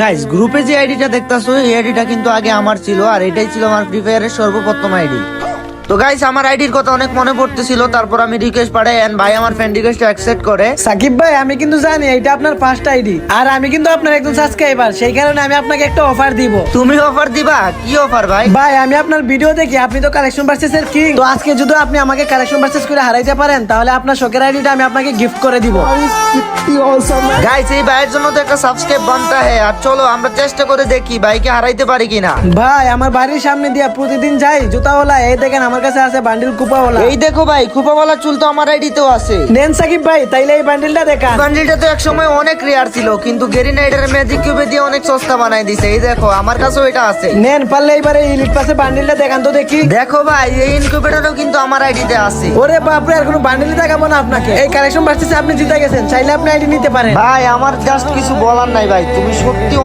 Guys গ্রুপে যে আইডিটা দেখতাছো, এই আইডিটা কিন্তু আগে আমার ছিল, আর এটাই ছিল আমার ফ্রি ফায়ারের সর্বপ্রথম আইডি তো গাইস আমার আইডির কথা অনেক মনে পড়তেছিল তারপর আমি রিকোয়েস্ট পাঠাই এন্ড ভাই আমার ফ্রেন্ড রিকোয়েস্ট অ্যাকসেপ্ট করে। সাকিব ভাই আমি কিন্তু জানি এটা আপনার ফার্স্ট আইডি আর আমি কিন্তু আপনার একজন সাবস্ক্রাইবার সেই কারণে আমি আপনাকে একটা অফার দিব। তুমি অফার দিবা? কি অফার ভাই? ভাই আমি আপনার ভিডিও দেখি আপনি তো কালেকশন ভার্সেস এর কিং তো আজকে যদি আপনি আমাকে কালেকশন ভার্সেস করে হারাইতে পারেন তাহলে আপনার শখের আইডিটা আমি আপনাকে গিফট করে দিব। গাইস এই ভাইয়ের জন্য তো একটা সাবস্ক্রাইব বানতে হয় আর চলো আমরা চেষ্টা করে দেখি ভাইকে হারাইতে পারি কিনা। ভাই আমার বাড়ির সামনে দিয়া প্রতিদিন যাই জুতাওয়ালা এই দেখেন আমার কাছে আছে বান্ডিল কুপাওয়ালা এই দেখো ভাই খুপাওয়ালা চুল তো আমার আইডিতেও আছে। নেন সাকিব ভাই তাইলে এই বান্ডিলটা দেখান। বান্ডিলটা তো একসময় অনেক রেয়ার ছিল কিন্তু গেরি নাইডার ম্যাজিক কিউবে দিয়ে অনেক সস্তা বানাই দিছে। এই দেখো আমার কাছেও এটা আছে। নেন পারলে এইবারে ইলিট পাসে বান্ডিলটা দেখান তো দেখি। দেখো ভাই এই ইনকিউবেটরও কিন্তু আমার আইডিতে আছে। ওরে বাপরে আর কোনো বান্ডিল দেখাবো না আপনাকে। এই কালেকশন ভার্সেসে আপনি জিতে গেছেন চাইলে আপনি আইডি নিতে পারেন। ভাই আমার জাস্ট কিছু বলার নাই ভাই তুমি সত্যি